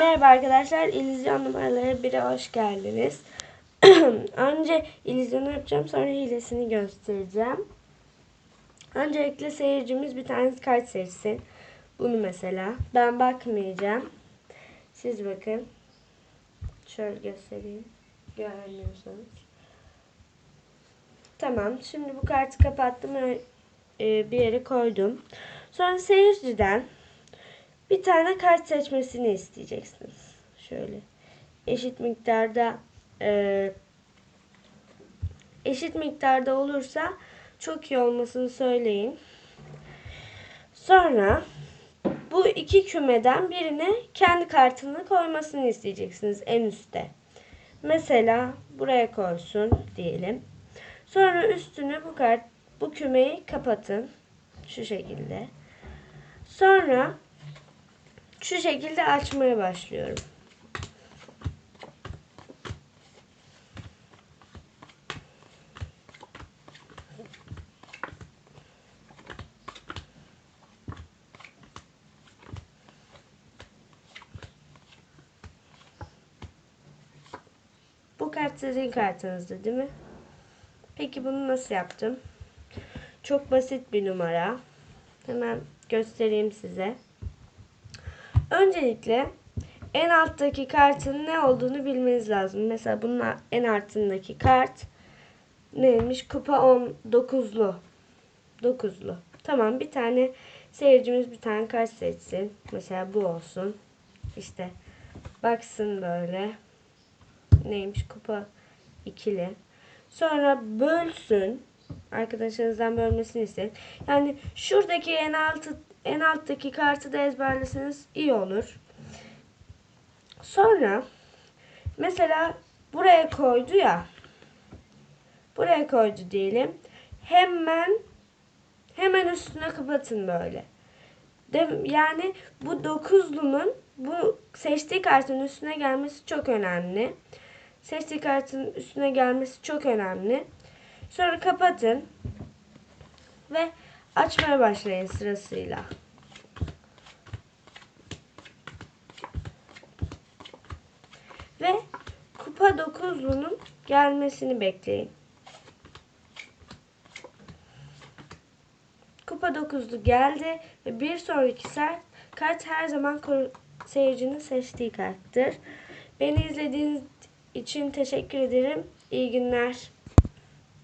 Merhaba arkadaşlar, İllüzyon numaraları 1'e hoş geldiniz. Önce illüzyonu yapacağım, sonra hilesini göstereceğim. Öncelikle seyircimiz bir tane kart seçsin. Bunu mesela. Ben bakmayacağım. Siz bakın. Şöyle göstereyim. Göremiyorsanız. Tamam, şimdi bu kartı kapattım e, bir yere koydum. Sonra seyirciden bir tane kart seçmesini isteyeceksiniz. Şöyle eşit miktarda e, eşit miktarda olursa çok iyi olmasını söyleyin. Sonra bu iki kümeden birine kendi kartını koymasını isteyeceksiniz en üstte. Mesela buraya koysun diyelim. Sonra üstüne bu kart bu kümeyi kapatın şu şekilde. Sonra şu şekilde açmaya başlıyorum. Bu kart sizin kartınızdı değil mi? Peki bunu nasıl yaptım? Çok basit bir numara. Hemen göstereyim size. Öncelikle en alttaki kartın ne olduğunu bilmeniz lazım. Mesela bunun en altındaki kart neymiş? Kupa 19'lu. 9'lu. Tamam bir tane seyircimiz bir tane kart seçsin. Mesela bu olsun. İşte baksın böyle. Neymiş? Kupa ikili. Sonra bölsün. Arkadaşlarınızdan bölmesini isteyin. Yani şuradaki en altı en alttaki kartı da ezberleseniz iyi olur. Sonra mesela buraya koydu ya. Buraya koydu diyelim. Hemen hemen üstüne kapatın böyle. De, yani bu dokuzlunun bu seçtiği kartın üstüne gelmesi çok önemli. Seçtiği kartın üstüne gelmesi çok önemli. Sonra kapatın ve açmaya başlayın sırasıyla. Ve kupa 9'lunun gelmesini bekleyin. Kupa 9'lu geldi ve bir sonraki ser- kart her zaman seyircinin seçtiği karttır. Beni izlediğiniz için teşekkür ederim. İyi günler.